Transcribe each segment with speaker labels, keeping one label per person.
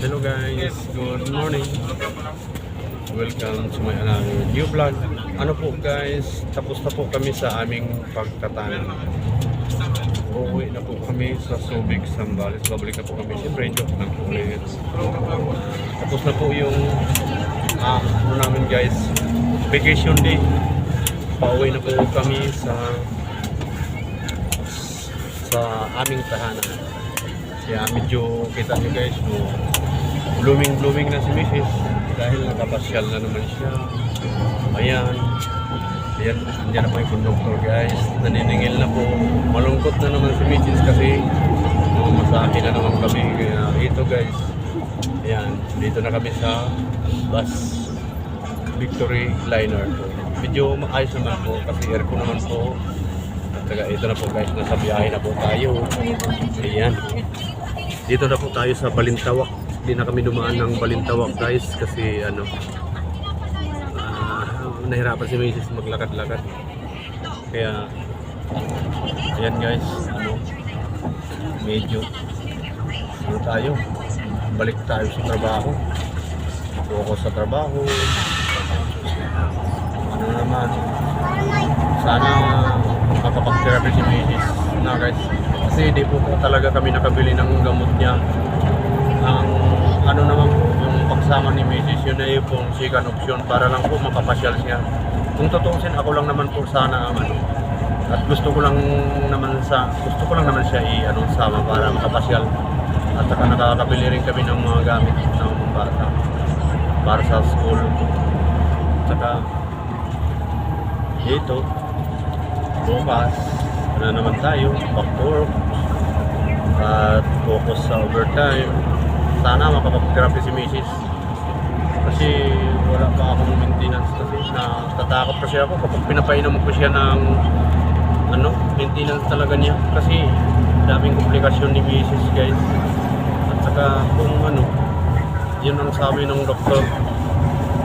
Speaker 1: Hello guys, good morning. Welcome to my another new vlog. Ano po guys, tapos na po kami sa aming pagtatanan. Uuwi na po kami sa Subic, Sambales. Babalik na po kami. Siyempre, joke lang po. Tapos na po yung ah, ano namin guys, vacation day. Pauwi na po kami sa sa aming tahanan. Kaya medyo kita nyo guys, no, blooming blooming na si Mrs. Dahil nakapasyal na naman siya. Ayan. Ayan, nandiyan na po yung conductor guys. Naniningil na po. Malungkot na naman si Mrs. kasi mamasake na naman kami. Kaya ito guys. Ayan, dito na kami sa bus Victory Liner. Medyo maayos naman po kasi aircon naman po. At saka ito na po guys, nasa biyahe na po tayo. Ayan. Dito na po tayo sa Balintawak. Hindi na kami dumaan ng Balintawak guys kasi ano ah, nahirapan si Mrs. maglakad-lakad. Kaya ayan guys, ano medyo ano tayo balik tayo sa trabaho focus sa trabaho ano naman sana makapag-therapy si Mrs. na guys kasi di po talaga kami nakabili ng gamot niya ang ano naman po pagsama ni Mrs. yun ay po second option para lang po makapasyal siya. Kung tutuusin ako lang naman po sana ang ano at gusto ko lang naman sa gusto ko lang naman siya i ano sama para makapasyal. At saka nakakabili rin kami ng mga gamit ng mga bata para sa school. Saka ito bukas na naman tayo back work at focus sa overtime. Sana makapag-therapy si Mrs. kasi wala pa akong maintenance kasi na tatakot kasi ako kapag pinapainom ko siya ng ano, maintenance talaga niya kasi daming komplikasyon ni Mrs. guys at saka kung ano yun ang sabi ng doktor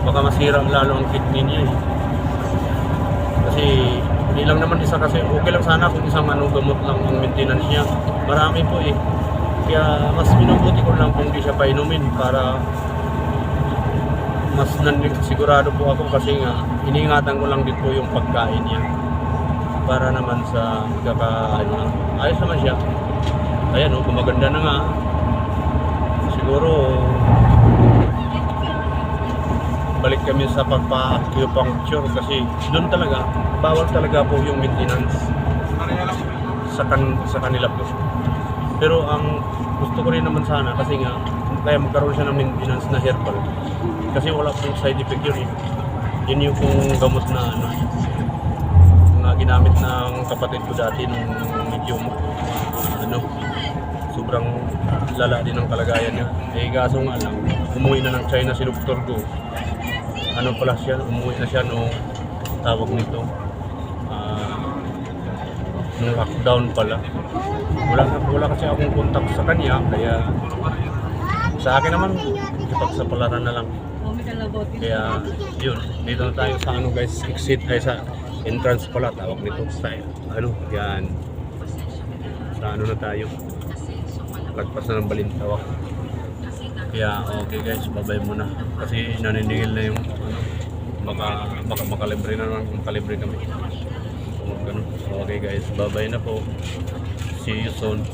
Speaker 1: baka masira lalo ang kidney niya eh. kasi hindi lang naman isa kasi okay lang sana kung isang ano gamot lang ang maintenance niya marami po eh kaya mas minubuti ko lang kung di siya painumin para mas nan sigurado po ako kasi nga iniingatan ko lang din po yung pagkain niya. Para naman sa kaka ano, ayos naman siya. Ayan o gumaganda na nga. Siguro balik kami sa pagpa-acupuncture kasi doon talaga bawal talaga po yung maintenance sa kan sa kanila po. Pero ang gusto ko rin naman sana kasi nga kaya magkaroon siya ng maintenance na herbal. Kasi wala pong side effect yun eh. Yun yung kung gamot na ano na ginamit ng kapatid ko dati nung medyo ano sobrang lala din ang kalagayan niya. Eh kaso nga lang umuwi na ng China si Dr. Go ano pala siya umuwi na siya nung tawag nito ah nung lockdown pala. Wala, wala kasi akong contact sa kanya kaya sa akin naman ipagsapalaran na lang. Kaya yun dito na tayo sa ano guys exit ay sa entrance pala tawag nito sa ano yan. Sa ano na tayo. Lagpas na ng balintawak. Kaya okay guys babay muna. Kasi naniningil na yung ano baka baka makalibre na naman makalibre kami. Kung ganun. okay guys babay na po. See you soon